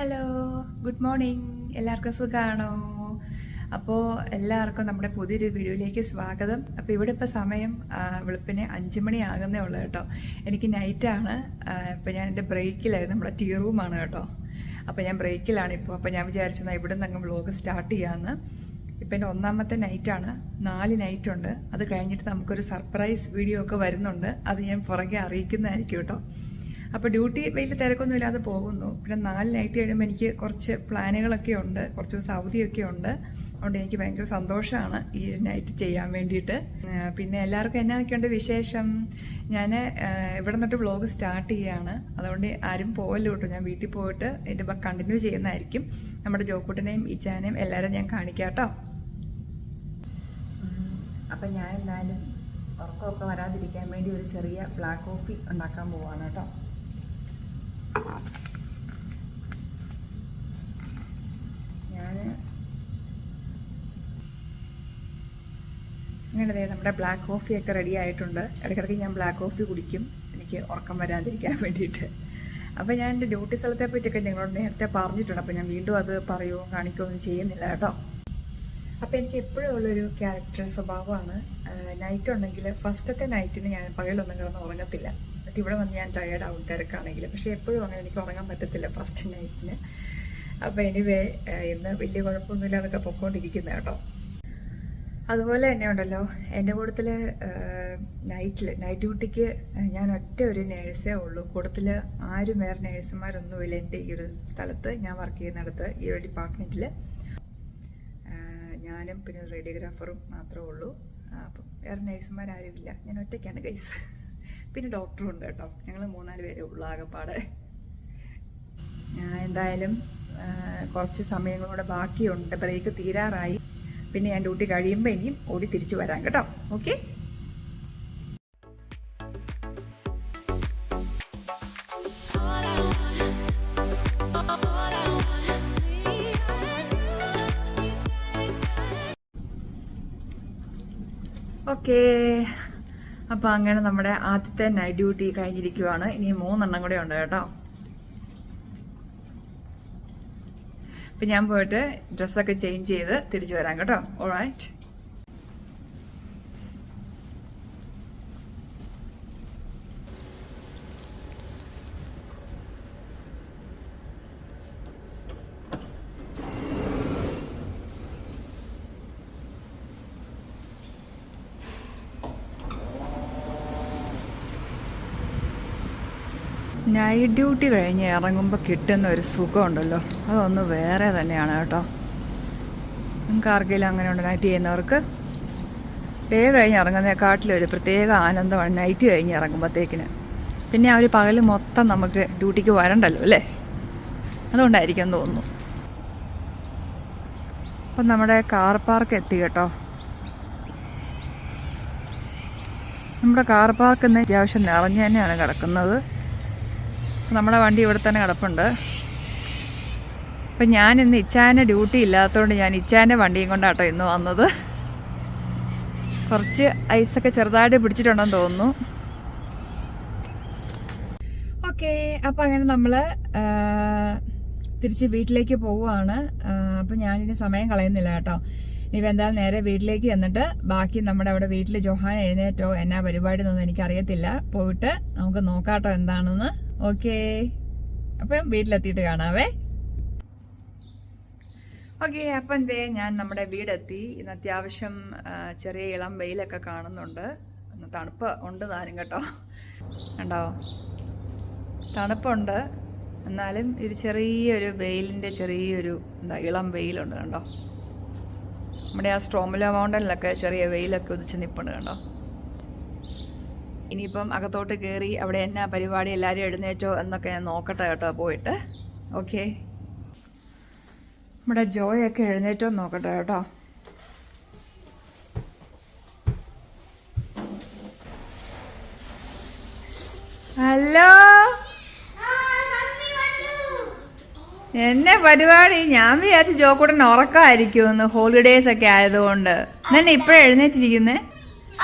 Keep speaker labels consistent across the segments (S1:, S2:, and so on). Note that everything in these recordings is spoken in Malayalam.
S1: ഹലോ ഗുഡ് മോർണിംഗ് എല്ലാവർക്കും സുഖമാണോ അപ്പോൾ എല്ലാവർക്കും നമ്മുടെ പുതിയൊരു വീഡിയോയിലേക്ക് സ്വാഗതം. അപ്പോൾ ഇവിടെ ഇപ്പോൾ സമയം വെളുപ്പിന് അഞ്ച് മണി ആകുന്നേ ഉള്ളൂ കേട്ടോ. എനിക്ക് നൈറ്റാണ് ഇപ്പോൾ ഞാൻ എന്റെ ബ്രേക്കിലായിരുന്നു. നമ്മുടെ ടീ റൂമാണ് കേട്ടോ. അപ്പോൾ ഞാൻ ബ്രേക്കിലാണ് ഇപ്പോൾ അപ്പോൾ ഞാൻ വിചാരിച്ചു എന്നാൽ ഇവിടെ നിന്ന് അങ്ങ് വ്ലോഗ് സ്റ്റാർട്ട് ചെയ്യാമെന്ന് ഇപ്പം എന്റെ ഒന്നാമത്തെ നൈറ്റാണ് നാല് നൈറ്റുണ്ട് അത് കഴിഞ്ഞിട്ട് നമുക്കൊരു സർപ്രൈസ് വീഡിയോ ഒക്കെ വരുന്നുണ്ട്. അത് ഞാൻ പുറകെ അറിയിക്കുന്നതായിരിക്കും കേട്ടോ. അപ്പോൾ ഡ്യൂട്ടി വലിയ തിരക്കൊന്നും ഇല്ലാതെ പോകുന്നു. പിന്നെ നാല് നൈറ്റ് കഴിയുമ്പോൾ എനിക്ക് കുറച്ച് പ്ലാനുകളൊക്കെ ഉണ്ട്. കുറച്ച് സൗദിയൊക്കെ ഉണ്ട്. അതുകൊണ്ട് എനിക്ക് ഭയങ്കര സന്തോഷമാണ് ഈ നൈറ്റ് ചെയ്യാൻ വേണ്ടിയിട്ട്. പിന്നെ എല്ലാവർക്കും എന്നായൊക്കെയുണ്ട് വിശേഷം? ഞാൻ ഇവിടെ നിന്നിട്ട് വ്ളോഗ് സ്റ്റാർട്ട് ചെയ്യുകയാണ് അതുകൊണ്ട് ആരും പോകല്ലോ കേട്ടോ ഞാൻ വീട്ടിൽ പോയിട്ട് എന്റെ കണ്ടിന്യൂ ചെയ്യുന്നതായിരിക്കും. നമ്മുടെ ജോക്കൂട്ടിനെയും ഇച്ചാനെയും എല്ലാവരും ഞാൻ കാണിക്കാട്ടോ. അപ്പം ഞാൻ എന്തായാലും ഉറക്കമൊക്കെ വരാതിരിക്കാൻ വേണ്ടി ഒരു ചെറിയ ബ്ലാക്ക് കോഫി ഉണ്ടാക്കാൻ പോവാണ് കേട്ടോ. ഞാൻ ഇങ്ങനെ ദേ നമ്മുടെ ബ്ലാക്ക് കോഫിയൊക്കെ റെഡി ആയിട്ടുണ്ട്. ഇടയ്ക്കിടയ്ക്ക് ഞാൻ ബ്ലാക്ക് കോഫി കുടിക്കും. എനിക്ക് ഉറക്കം വരാതിരിക്കാൻ വേണ്ടിയിട്ട്. അപ്പോൾ ഞാൻ എന്റെ ഡ്യൂട്ടി സ്ഥലത്തെ പറ്റിയൊക്കെ നിങ്ങളോട് നേരത്തെ പറഞ്ഞിട്ടുണ്ട്. അപ്പോൾ ഞാൻ വീണ്ടും അത് പറയുകയോ കാണിക്കുകയോ ഒന്നും ചെയ്യുന്നില്ല കേട്ടോ. അപ്പോൾ എനിക്ക് എപ്പോഴും ഉള്ളൊരു ക്യാരക്ടർ സ്വഭാവമാണ്. നൈറ്റ് ഉണ്ടെങ്കിൽ ഫസ്റ്റത്തെ നൈറ്റിന് ഞാൻ പകലൊന്നും കിടന്ന് ഉറങ്ങത്തില്ല. എന്നിട്ട് ഇവിടെ വന്ന് ഞാൻ ടയേർഡ് ആവും തിരക്കാണെങ്കിൽ പക്ഷേ എപ്പോഴും അങ്ങനെ എനിക്ക് ഉറങ്ങാൻ പറ്റത്തില്ല ഫസ്റ്റ് നൈറ്റിന് അപ്പോൾ എനിവേ ഇന്ന് വലിയ കുഴപ്പമൊന്നുമില്ല അതൊക്കെ പൊക്കോണ്ടിരിക്കുന്നത് കേട്ടോ. അതുപോലെ തന്നെ ഉണ്ടല്ലോ എന്റെ കൂട്ടത്തിൽ നൈറ്റിൽ നൈറ്റ് ഡ്യൂട്ടിക്ക് ഞാൻ ഒറ്റ ഒരു നേഴ്സേ ഉള്ളൂ. കൂട്ടത്തിൽ ആരും വേറെ നേഴ്സുമാരൊന്നുമില്ല എന്റെ ഈ ഒരു സ്ഥലത്ത്. ഞാൻ വർക്ക് ചെയ്യുന്നിടത്ത് ഈ ഒരു ഡിപ്പാർട്ട്മെന്റിൽ ഞാനും പിന്നെ റേഡിയോഗ്രാഫറും മാത്രമേ ഉള്ളൂ. അപ്പം വേറെ നേഴ്സുമാരാരുമില്ല ഞാൻ ഒറ്റയ്ക്കാണ് ഗൈസ് പിന്നെ ഡോക്ടറും ഉണ്ട് കേട്ടോ. ഞങ്ങൾ മൂന്നാൽ പേരേ ഉള്ളു ആകെപ്പാടെ. എന്തായാലും കുറച്ച് സമയങ്ങളൂടെ ബാക്കിയുണ്ട്. ബ്രേക്ക് തീരാറായി. പിന്നെ ഞാൻ ഡ്യൂട്ടി കഴിയുമ്പോൾ ഇനിയും ഓടി തിരിച്ചു വരാം കേട്ടോ. ഓക്കെ ഓക്കെ അപ്പോൾ അങ്ങനെ നമ്മുടെ ആദ്യത്തെ നൈറ്റ് ഡ്യൂട്ടി കഴിഞ്ഞിരിക്കുവാണ്. ഇനി മൂന്നെണ്ണം കൂടെ ഉണ്ട് കേട്ടോ. അപ്പം ഞാൻ പോയിട്ട് ഡ്രസ്സൊക്കെ ചേഞ്ച് ചെയ്ത് തിരിച്ചു വരാം കേട്ടോ. ഓൾറൈറ്റ് നൈറ്റ് ഡ്യൂട്ടി കഴിഞ്ഞ് ഇറങ്ങുമ്പോൾ കിട്ടുന്ന ഒരു സുഖമുണ്ടല്ലോ. അതൊന്ന് വേറെ തന്നെയാണ് കേട്ടോ. നിങ്ങൾക്ക് ആർക്കെങ്കിലും അങ്ങനെയുണ്ട് നൈറ്റ് ചെയ്യുന്നവർക്ക്? ഡേ കഴിഞ്ഞ് ഒരു പ്രത്യേക ആനന്ദമാണ് നൈറ്റ് കഴിഞ്ഞ് ഇറങ്ങുമ്പോഴത്തേക്കിന് പിന്നെ ആ ഒരു പകൽ മൊത്തം നമുക്ക് ഡ്യൂട്ടിക്ക് വരണ്ടല്ലോ അല്ലേ? അതുകൊണ്ടായിരിക്കും തോന്നുന്നു. അപ്പം നമ്മുടെ കാർ പാർക്ക് എത്തി കേട്ടോ. നമ്മുടെ കാർ പാർക്ക് ഇന്ന് അത്യാവശ്യം നിറഞ്ഞു തന്നെയാണ് കിടക്കുന്നത്. നമ്മുടെ വണ്ടി ഇവിടെ തന്നെ കിടപ്പുണ്ട്. അപ്പം ഞാൻ ഇന്ന് ഇച്ചാന്റെ ഡ്യൂട്ടി ഇല്ലാത്തതുകൊണ്ട് ഞാൻ ഇച്ചാന്റെ വണ്ടിയും കൊണ്ടാട്ടോ ഇന്ന് വന്നത്. കുറച്ച് ഐസൊക്കെ ചെറുതായിട്ട് പിടിച്ചിട്ടുണ്ടെന്ന് തോന്നുന്നു. ഓക്കെ അപ്പം അങ്ങനെ നമ്മൾ തിരിച്ച് വീട്ടിലേക്ക് പോവുകയാണ്. അപ്പം ഞാനിനി സമയം കളയുന്നില്ല കേട്ടോ. ഇനി എന്തായാലും നേരെ വീട്ടിലേക്ക് ചെന്നിട്ട് ബാക്കി നമ്മുടെ അവിടെ വീട്ടിൽ ജോഹാൻ എഴുന്നേറ്റോ എന്നാ പരിപാടി എന്നൊന്നും എനിക്കറിയത്തില്ല. പോയിട്ട് നമുക്ക് നോക്കാട്ടോ എന്താണെന്ന്. ഓക്കെ. അപ്പം വീട്ടിലെത്തിയിട്ട് കാണാവേ. ഓക്കെ അപ്പം എന്തേ ഞാൻ നമ്മുടെ വീടെത്തി. ഇന്ന് അത്യാവശ്യം ചെറിയ ഇളം വെയിലൊക്കെ കാണുന്നുണ്ട്. ഇന്ന് തണുപ്പ് ഉണ്ട് താനും കേട്ടോ. കണ്ടോ? തണുപ്പുണ്ട്. എന്നാലും ഒരു ചെറിയൊരു വെയിലിന്റെ ചെറിയൊരു എന്താ ഇളം വെയിലുണ്ട് കണ്ടോ? നമ്മുടെ ആ സ്ട്രോമിലോ മൗണ്ടനിലൊക്കെ ചെറിയ വെയിലൊക്കെ ഉദിച്ച് നിൽപ്പുണ്ട് കണ്ടോ? ഇനിയിപ്പം അകത്തോട്ട് കയറി അവിടെ എന്നാ പരിപാടി എല്ലാവരും എഴുന്നേറ്റോ എന്നൊക്കെ ഞാൻ നോക്കട്ടെ കേട്ടോ പോയിട്ട്. ഓക്കെ നമ്മുടെ ജോയൊക്കെ എഴുന്നേറ്റോ നോക്കട്ടെ കേട്ടോ. ഹലോ എന്നെ പരിപാടി? ഞാൻ വിചാരിച്ചു ജോക്കൂട്ടൻ ഉറക്കമായിരിക്കുമെന്ന് ഹോളിഡേസ് ഒക്കെ ആയതുകൊണ്ട്. എന്നെ ഇപ്പഴേ എഴുന്നേറ്റിരിക്കുന്നേ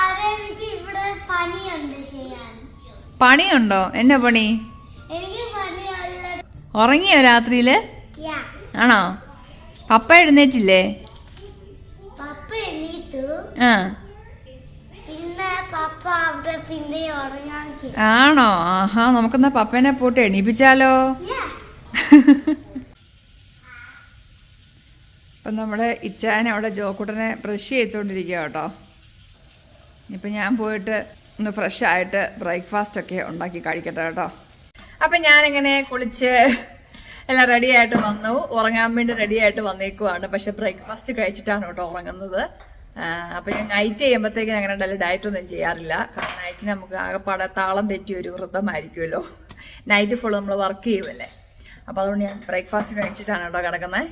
S2: അതെ എനിക്ക് ഇവിടെ പണിയുണ്ട് ചെയ്യാൻ
S1: പണിയുണ്ടോ? എന്നാ പണി? ഉറങ്ങിയോ
S2: രാത്രിയിൽ?
S1: ആണോ? പപ്പ എഴുന്നേറ്റില്ലേ? ആ. ആണോ? ആഹാ നമുക്കെന്നാ പപ്പേനെ പോട്ട് എണീപ്പിച്ചാലോ?
S2: യാ.
S1: അപ്പം നമ്മുടെ ഇച്ചാൻ അവിടെ ജോക്കുട്ടനെ ബ്രഷ് ചെയ്തുകൊണ്ടിരിക്കുക കേട്ടോ. ഇപ്പം ഞാൻ പോയിട്ട് ഒന്ന് ഫ്രഷ് ആയിട്ട് ബ്രേക്ക്ഫാസ്റ്റ് ഒക്കെ ഉണ്ടാക്കി കഴിക്കട്ടെ കേട്ടോ. അപ്പം ഞാനിങ്ങനെ കുളിച്ച് എല്ലാം റെഡി ആയിട്ട് വന്നു. ഉറങ്ങാൻ വേണ്ടി റെഡി ആയിട്ട് വന്നേക്കുവാണ്. പക്ഷെ ബ്രേക്ക്ഫാസ്റ്റ് കഴിച്ചിട്ടാണ് കേട്ടോ ഉറങ്ങുന്നത്. അപ്പം ഞാൻ നൈറ്റ് ചെയ്യുമ്പോഴത്തേക്കും അങ്ങനെ ഡയറ്റ് ഒന്നും ചെയ്യാറില്ല. കാരണം നൈറ്റിന് നമുക്ക് ആകെപ്പാടെ താളം തെറ്റി ഒരു വൃദ്ധമായിരിക്കുമല്ലോ നൈറ്റ് ഫുൾ നമ്മൾ വർക്ക് ചെയ്യുമല്ലേ. അപ്പോൾ അതുകൊണ്ട് ഞാൻ ബ്രേക്ക്ഫാസ്റ്റ് കഴിച്ചിട്ടാണ് കേട്ടോ കിടക്കുന്നത്.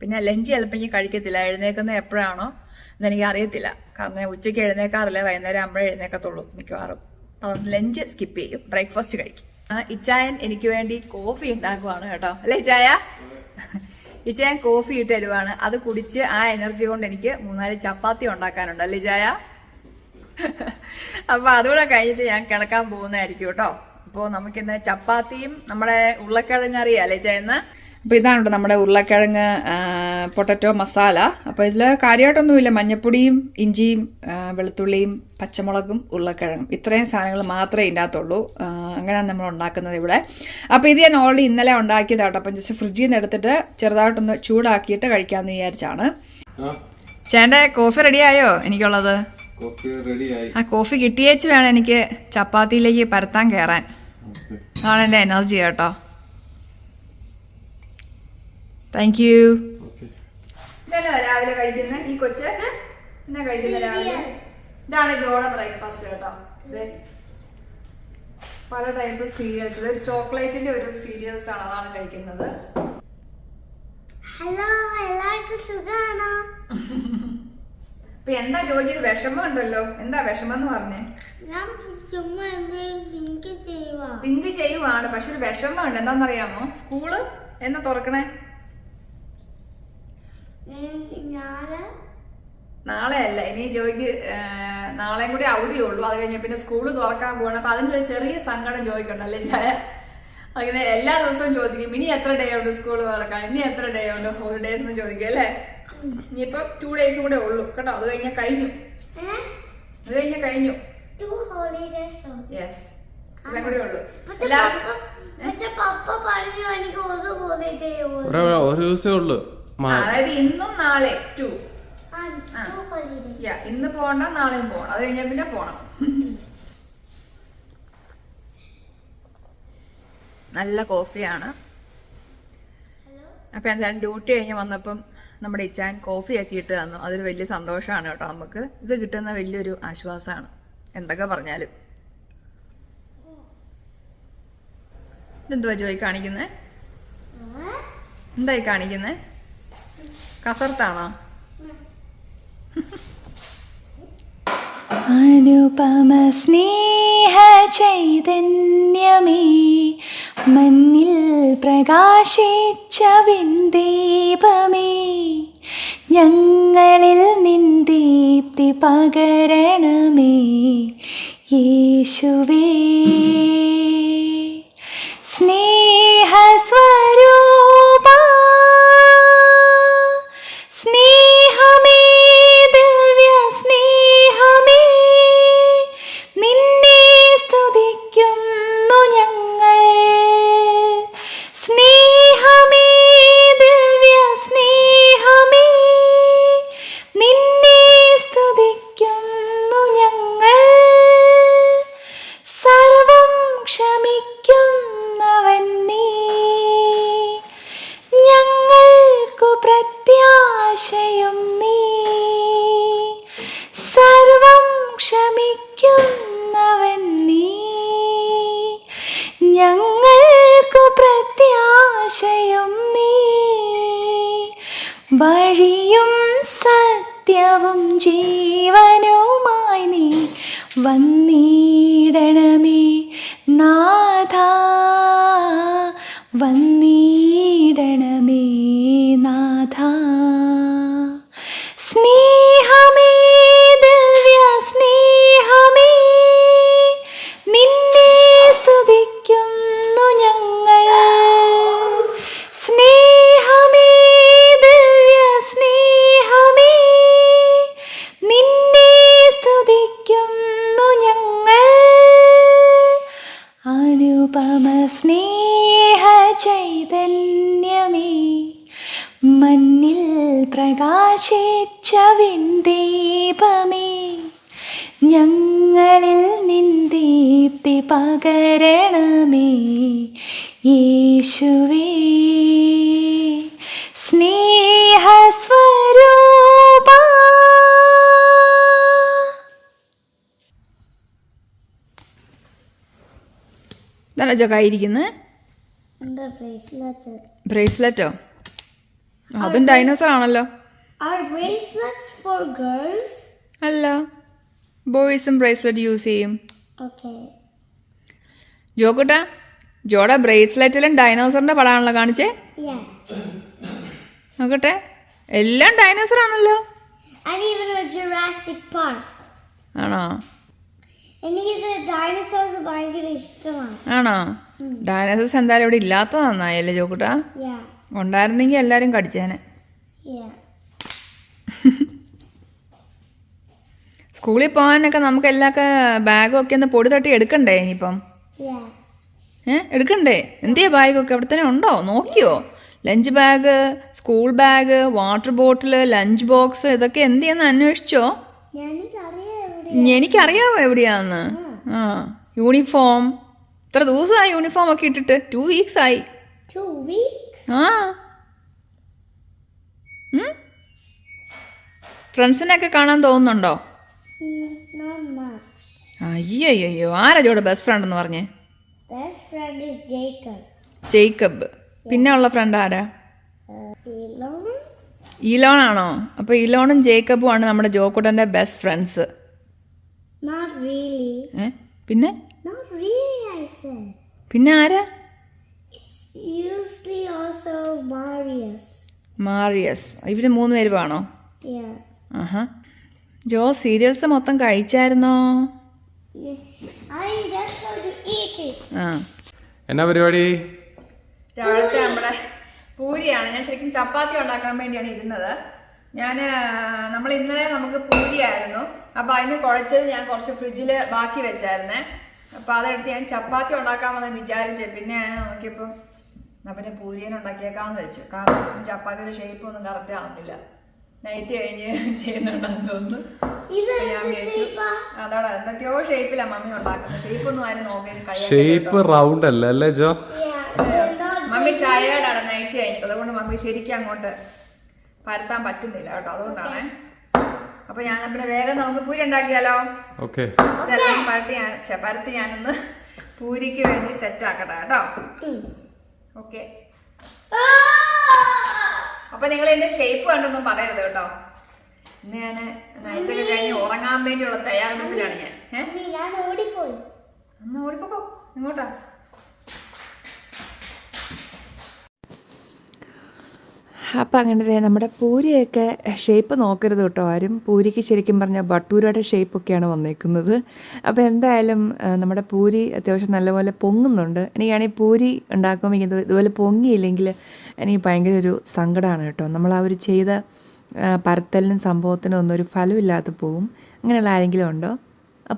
S1: പിന്നെ ലഞ്ച് ചിലപ്പോൾ ഇനി കഴിക്കത്തില്ല. എഴുന്നേക്കുന്നത് എപ്പോഴാണോ? എന്നെനിക്ക് അറിയത്തില്ല കാരണം ഞാൻ ഉച്ചയ്ക്ക് എഴുന്നേക്കാറില്ല വൈകുന്നേരം ആകുമ്പോഴേ എഴുന്നേക്കത്തുള്ളൂ മിക്കവാറും. അതുകൊണ്ട് ലഞ്ച് സ്കിപ്പ് ചെയ്യും ബ്രേക്ക്ഫാസ്റ്റ് കഴിക്കും. ഇച്ചായൻ എനിക്ക് വേണ്ടി കോഫി ഉണ്ടാക്കുവാണ് കേട്ടോ. അല്ലേ ഇച്ചായ? ഇച്ചായൻ കോഫി ഇട്ട് തരുവാണ്. അത് കുടിച്ച് ആ എനർജി കൊണ്ട് എനിക്ക് മൂന്നാൽ ചപ്പാത്തി ഉണ്ടാക്കാനുണ്ട്. അല്ലേ ഇച്ചായ? അപ്പൊ അതുകൂടെ കഴിഞ്ഞിട്ട് ഞാൻ കിടക്കാൻ പോകുന്നതായിരിക്കും കേട്ടോ. അപ്പോൾ നമുക്കിന്ന് ചപ്പാത്തിയും നമ്മുടെ ഉരുളക്കിഴങ്ങ് അറിയാം അല്ലേ ചേന്ന് അപ്പോൾ ഇതാണ് നമ്മുടെ ഉരുളക്കിഴങ്ങ് പൊട്ടറ്റോ മസാല. അപ്പോൾ ഇതിൽ കാര്യമായിട്ടൊന്നുമില്ല മഞ്ഞപ്പൊടിയും ഇഞ്ചിയും വെളുത്തുള്ളിയും പച്ചമുളകും ഉരുളക്കിഴങ്ങും. ഇത്രയും സാധനങ്ങൾ മാത്രമേ ആ, അങ്ങനെയാണ് നമ്മൾ ഉണ്ടാക്കുന്നത് ഇവിടെ. അപ്പോൾ ഇത് ഞാൻ ഓൾറെഡി ഇന്നലെ ഉണ്ടാക്കിയതാട്ടോ അപ്പം ജസ്റ്റ് ഫ്രിഡ്ജിൽ നിന്ന് എടുത്തിട്ട് ചെറുതായിട്ടൊന്ന് ചൂടാക്കിയിട്ട് കഴിക്കാമെന്ന് വിചാരിച്ചാണ്. ചേട്ടന്റെ കോഫി റെഡിയായോ എനിക്കുള്ളത്? ആ കോഫി കിട്ടിയേച്ച് വേണം എനിക്ക് ചപ്പാത്തിയിലേക്ക് പരത്താൻ കയറാൻ അതാണ് എന്റെ എനർജി കേട്ടോ. താങ്ക് യു ഇതല്ലേ രാവിലെ കഴിക്കുന്ന? ഈ കൊച്ച്? എന്നാ കഴിക്കുന്ന രാവിലെ? ഇതാണ് ഇതോടെ ബ്രേക്ക്ഫാസ്റ്റ് കേട്ടോ. ഇത് പല ടൈപ്പ് സീരിയൽസ്. ഇത് ഒരു ചോക്ലേറ്റിന്റെ ഒരു സീരിയൽസ് ആണ് അതാണ് കഴിക്കുന്നത്.
S2: ഹലോ എല്ലാവർക്കും സുഖാണോ?
S1: അപ്പൊ എന്താ ജോലിയിൽ വിഷമം ഉണ്ടല്ലോ എന്താ വിഷമം എന്ന് പറഞ്ഞേ
S2: തിങ്ക് ചെയ്യുവാ.
S1: തിങ്ക് ചെയ്യുവാണ്. പക്ഷെ ഒരു വിഷമം ഉണ്ട് എന്താണെന്നറിയാമോ സ്കൂൾ? എന്നാ തുറക്കണേ? നാളെ? അല്ല ഇനി ജോയിക്ക് നാളെയും കൂടി അവധിയുള്ളൂ അത് കഴിഞ്ഞ പിന്നെ സ്കൂൾ തുറക്കാൻ പോകണം അപ്പൊ അതിന്റെ ഒരു ചെറിയ സങ്കടം ജോയിക്കുണ്ടല്ലേ ചായ അങ്ങനെ എല്ലാ ദിവസവും ചോദിക്കും ഇനി എത്ര ഡേ ഉണ്ട് സ്കൂൾ തുറക്കാൻ? ഇനി എത്ര ഡേ ഉണ്ട് ഹോളിഡേസ് എന്ന് ചോദിക്കും അല്ലേ? ഇനിയിപ്പോ ടു ഡേയ്സും കൂടെ ഉള്ളൂ കേട്ടോ. അത് കഴിഞ്ഞ കഴിഞ്ഞു. അത് കഴിഞ്ഞ
S2: കഴിഞ്ഞു.
S1: യെസ് എല്ലാം കൂടെ ഉള്ളൂ. എല്ലാവർക്കും
S2: ഒരു
S3: ദിവസമേ ഉള്ളു.
S1: അതായത് ഇന്നും നാളെ ടു ഇന്ന് പോകണ്ട നാളെയും പോണം അത് കഴിഞ്ഞാൽ പിന്നെ പോണം. നല്ല കോഫിയാണ്.
S2: ഹലോ?
S1: അപ്പം എന്തായാലും ഡ്യൂട്ടി കഴിഞ്ഞ് വന്നപ്പം നമ്മുടെ ഇച്ചാൻ കോഫി ആക്കിയിട്ട് തന്നു. അതൊരു വലിയ സന്തോഷമാണ് കേട്ടോ നമുക്ക്. ഇത് കിട്ടുന്ന വലിയൊരു ആശ്വാസമാണ്. എന്തൊക്കെ പറഞ്ഞാലും. ഇതെന്തുവാ ജോയി കാണിക്കുന്നത് എന്തായി കാണിക്കുന്നത് കസർത്താണോ?
S4: അനുപമ സ്നേഹ ചൈതന്യമേ മഞ്ഞിൽ പ്രകാശിച്ച വിന്ദീപമേ ഞങ്ങളിൽ നിന്ദീപ്തി പകരണമേ യേശുവേ. സ്നേഹസ്വരൂപ 问你。യേശുവേ സ്നേഹസ്വരൂപ.
S1: ഇതാണ് ജോ കയ്യിരിക്കുന്നത്
S2: എന്റെ ബ്രേസ്ലെറ്റ്
S1: അതും ഡൈനോസർ ആണല്ലോ? അല്ല ബോയ്സും ബ്രേസ്ലെറ്റ് യൂസ് ചെയ്യും. ജോക്കുട്ട ജോടെ ബ്രേസ്ലെറ്റിലും ഡൈനോസറിന്റെ പടമാണല്ലോ കാണിച്ചേ. നോക്കട്ടെ. എല്ലാം ഡൈനോസർ ആണല്ലോ. ആണോ? ആണോ? ഡൈനോസർസ് എന്തായാലും ഇവിടെ ഇല്ലാത്ത നന്നായല്ലേ
S2: ചോക്കുട്ട.
S1: ഉണ്ടായിരുന്നെങ്കിൽ എല്ലാരും കടിച്ചേനെ. സ്കൂളിൽ പോകാനൊക്കെ നമുക്ക് എല്ലാക്കെ ബാഗും ഒക്കെ ഒന്ന് പൊടി തട്ടി എടുക്കണ്ടേ ഇനിയിപ്പം?
S2: Yeah.
S1: ഏ എടുക്കണ്ടേ? എന്തിയാ ബാഗൊക്കെ അവിടെ തന്നെ ഉണ്ടോ? നോക്കിയോ? Lunch bag school bag water bottle lunch box ഇതൊക്കെ എന്തിയെന്ന് അന്വേഷിച്ചോ? എനിക്കറിയാവോ എവിടെയാന്ന് ആ യൂണിഫോം ഇത്ര ദിവസമായി യൂണിഫോം ഒക്കെ ഇട്ടിട്ട്. ടു വീക്സ് ആയി? ആ. ഫ്രണ്ട്സിനൊക്കെ കാണാൻ തോന്നുന്നുണ്ടോ?
S2: അയ്യോ
S1: അയ്യോ ആരാ ജോടെ ബെസ്റ്റ് ഫ്രണ്ട് എന്ന് പറഞ്ഞേ?
S2: Best friend is Jacob.
S1: Jacob പിന്നെ ഉള്ള ഫ്രണ്ട് ആരാ
S2: ഇലോൺ Elon?
S1: ആണോ അപ്പൊ ഇലോണും ജേക്കബും ആണ് നമ്മുടെ ജോക്കുട്ടന്റെ ബെസ്റ്റ് ഫ്രണ്ട്സ്
S2: Not really.
S1: ഏ പിന്നെ
S2: Not really, I said.
S1: പിന്നെ ആരാ
S2: It's usually also Marius.
S1: മാറിയസ് ഇവർ മൂന്ന് പേര് വേണോ
S2: Yeah.
S1: ആഹാ ജോ സീരിയൽസ് മൊത്തം കഴിച്ചായിരുന്നോ.
S2: I'm just
S3: എന്നാ പരിപാടി?
S1: രാവിലത്തെ നമ്മുടെ പൂരിയാണ്. ഞാൻ ശരിക്കും ചപ്പാത്തി ഉണ്ടാക്കാൻ വേണ്ടിയാണ് ഇരുന്നത്. ഞാൻ നമ്മൾ ഇന്നലെ നമുക്ക് പൂരിയായിരുന്നു. അപ്പൊ അതിന് കുഴച്ചത് ഞാൻ കുറച്ച് ഫ്രിഡ്ജിൽ ബാക്കി വെച്ചായിരുന്നേ. അപ്പൊ അതെടുത്ത് ഞാൻ ചപ്പാത്തി ഉണ്ടാക്കാമെന്ന് വിചാരിച്ചു. പിന്നെ ഞാൻ നോക്കിയപ്പോൾ എന്നാ പിന്നെ പൂരിയനുണ്ടാക്കിയേക്കാന്ന് വെച്ചു. കാരണം ചപ്പാത്തിയുടെ ഷേപ്പ് ഒന്നും കറക്റ്റ് ആവുന്നില്ല. നൈറ്റ് കഴിഞ്ഞ് ചെയ്യുന്നുണ്ടെന്ന് തോന്നുന്നു. അതോടെ എന്തൊക്കെയോ ഷേപ്പിലാ മമ്മി ഉണ്ടാക്കുന്നത്. ഷേപ്പ് ഒന്നും ആരും നോക്കി
S3: ഷേപ്പ് റൗണ്ട് അല്ല അല്ലേ ജോ?
S1: മമ്മി ടയേർഡാണ് നൈറ്റ് കഴിഞ്ഞിട്ട് അതുകൊണ്ട് മമ്മി ശരിക്കും അങ്ങോട്ട് പരത്താൻ പറ്റുന്നില്ല കേട്ടോ. അതുകൊണ്ടാണ്. അപ്പൊ ഞാൻ പിന്നെ വേഗം നമുക്ക് പൂരി ഉണ്ടാക്കിയാലോ?
S3: ഓക്കെ
S1: ഇതെല്ലാം പരത്തി ഞാൻ പരത്തി ഞാനൊന്ന് പൂരിക്ക് വേണ്ടി സെറ്റ് ആക്കട്ടെ കേട്ടോ. ഓക്കെ അപ്പൊ നിങ്ങൾ എന്റെ ഷേപ്പ് കണ്ടൊന്നും പറയരുത് കേട്ടോ. ഇന്ന് ഞാൻ നൈറ്റ് ഒക്കെ കഴിഞ്ഞ് ഉറങ്ങാൻ വേണ്ടിയുള്ള തയ്യാറെടുപ്പിലാണ് ഞാൻ. ഏഹ്
S2: ഓടിപ്പോയി.
S1: ഒന്ന് ഓടിപ്പോക്കോ. ഇങ്ങോട്ടാ. അപ്പം അങ്ങനെ നമ്മുടെ പൂരിയൊക്കെ ഷേപ്പ് നോക്കരുത് കേട്ടോ. ആരും പൂരിക്ക് ശരിക്കും പറഞ്ഞാൽ ബട്ടൂരയുടെ ഷേപ്പൊക്കെയാണ് വന്നേക്കുന്നത്. അപ്പോൾ എന്തായാലും നമ്മുടെ പൂരി അത്യാവശ്യം നല്ലപോലെ പൊങ്ങുന്നുണ്ട്. എനിക്കാണെങ്കിൽ പൂരി ഉണ്ടാക്കുമ്പോൾ ഇത് ഇതുപോലെ പൊങ്ങിയില്ലെങ്കിൽ എനിക്ക് ഭയങ്കര ഒരു സങ്കടമാണ് കേട്ടോ. നമ്മൾ ആ ഒരു ചെയ്ത പരത്തലിനും സംഭവത്തിനും ഒന്നും ഒരു ഫലമില്ലാതെ പോവും. അങ്ങനെയുള്ള ആരെങ്കിലും ഉണ്ടോ?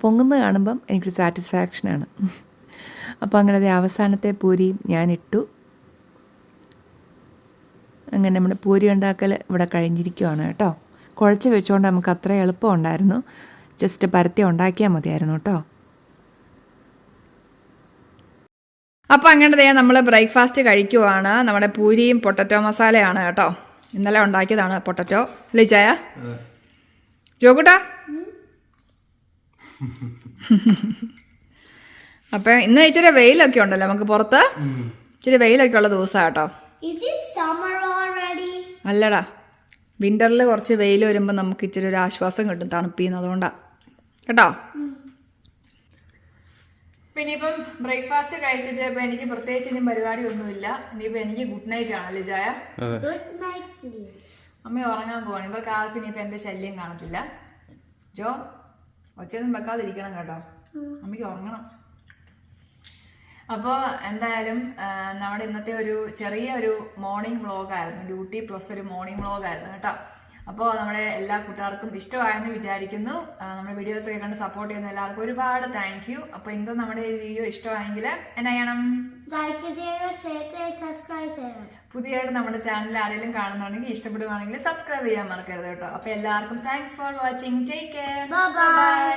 S1: പൊങ്ങുന്നത് കാണുമ്പം എനിക്കൊരു സാറ്റിസ്ഫാക്ഷനാണ് അപ്പോൾ അങ്ങനെ അവസാനത്തെ പൂരി ഞാൻ ഇട്ടു അങ്ങനെ നമ്മുടെ പൂരി ഉണ്ടാക്കൽ ഇവിടെ കഴിഞ്ഞിരിക്കുവാണ് കേട്ടോ. കുഴച്ച് വെച്ചുകൊണ്ട് നമുക്ക് അത്ര എളുപ്പം ഉണ്ടായിരുന്നു. ജസ്റ്റ് പരത്തി ഉണ്ടാക്കിയാൽ മതിയായിരുന്നു കേട്ടോ. അപ്പോൾ അങ്ങനെ നമ്മൾ ബ്രേക്ക്ഫാസ്റ്റ് കഴിക്കുവാണ്. നമ്മുടെ പൂരിയും പൊട്ടറ്റോ മസാലയാണ് കേട്ടോ. ഇന്നലെ ഉണ്ടാക്കിയതാണ് പൊട്ടറ്റോ. അല്ലേ ചായ ജോകുട്ടാ? അപ്പം ഇന്ന് ഇച്ചിരി വെയിലൊക്കെ ഉണ്ടല്ലോ നമുക്ക് പുറത്ത്. ഇച്ചിരി വെയിലൊക്കെ ഉള്ള ദിവസമാണ് കേട്ടോ. അല്ലടാ വിന്ററിൽ കുറച്ച് വെയിൽ വരുമ്പോൾ നമുക്ക് ഇച്ചിരി ഒരു ആശ്വാസം കിട്ടും തണുപ്പിന്ന് അതുകൊണ്ടാണ് കേട്ടോ? പിന്നെ ഇപ്പം ബ്രേക്ക്ഫാസ്റ്റ് കഴിച്ചിട്ട് ഇപ്പം എനിക്ക് പ്രത്യേകിച്ച് ഇനി പരിപാടി ഒന്നുമില്ല ഇനിയിപ്പോൾ എനിക്ക് ഗുഡ് നൈറ്റ് ആണല്ലേ
S2: sleep.
S1: അമ്മ ഉറങ്ങാൻ പോവാണ്. ഇവർക്ക് ആർക്കും ഇനിയിപ്പോൾ എന്റെ ശല്യം കാണത്തില്ല. ജോ ഒച്ചയൊന്നും വെക്കാതിരിക്കണം കേട്ടോ. അമ്മയ്ക്ക് ഉറങ്ങണം. അപ്പോൾ എന്തായാലും നമ്മുടെ ഇന്നത്തെ ഒരു ചെറിയ ഒരു മോർണിംഗ് വ്ളോഗായിരുന്നു ഡ്യൂട്ടി പ്ലസ് ഒരു മോർണിംഗ് വ്ളോഗായിരുന്നു കേട്ടോ. അപ്പോൾ നമ്മുടെ എല്ലാ കൂട്ടുകാർക്കും ഇഷ്ടമായെന്ന് വിചാരിക്കുന്നു. നമ്മുടെ വീഡിയോസ് ഒക്കെ കണ്ട് സപ്പോർട്ട് ചെയ്യുന്ന എല്ലാവർക്കും ഒരുപാട് താങ്ക് യു അപ്പോൾ ഇന്ന് നമ്മുടെ ഈ വീഡിയോ ഇഷ്ടമായെങ്കിൽ എന്നാ ചെയ്യണം പുതിയതായിട്ട് നമ്മുടെ ചാനൽ ആരെങ്കിലും കാണുന്നുണ്ടെങ്കിൽ ഇഷ്ടപ്പെടുവാണെങ്കിൽ സബ്സ്ക്രൈബ് ചെയ്യാൻ മറക്കരുത് കേട്ടോ. അപ്പോൾ എല്ലാവർക്കും thanks for watching take care
S2: bye.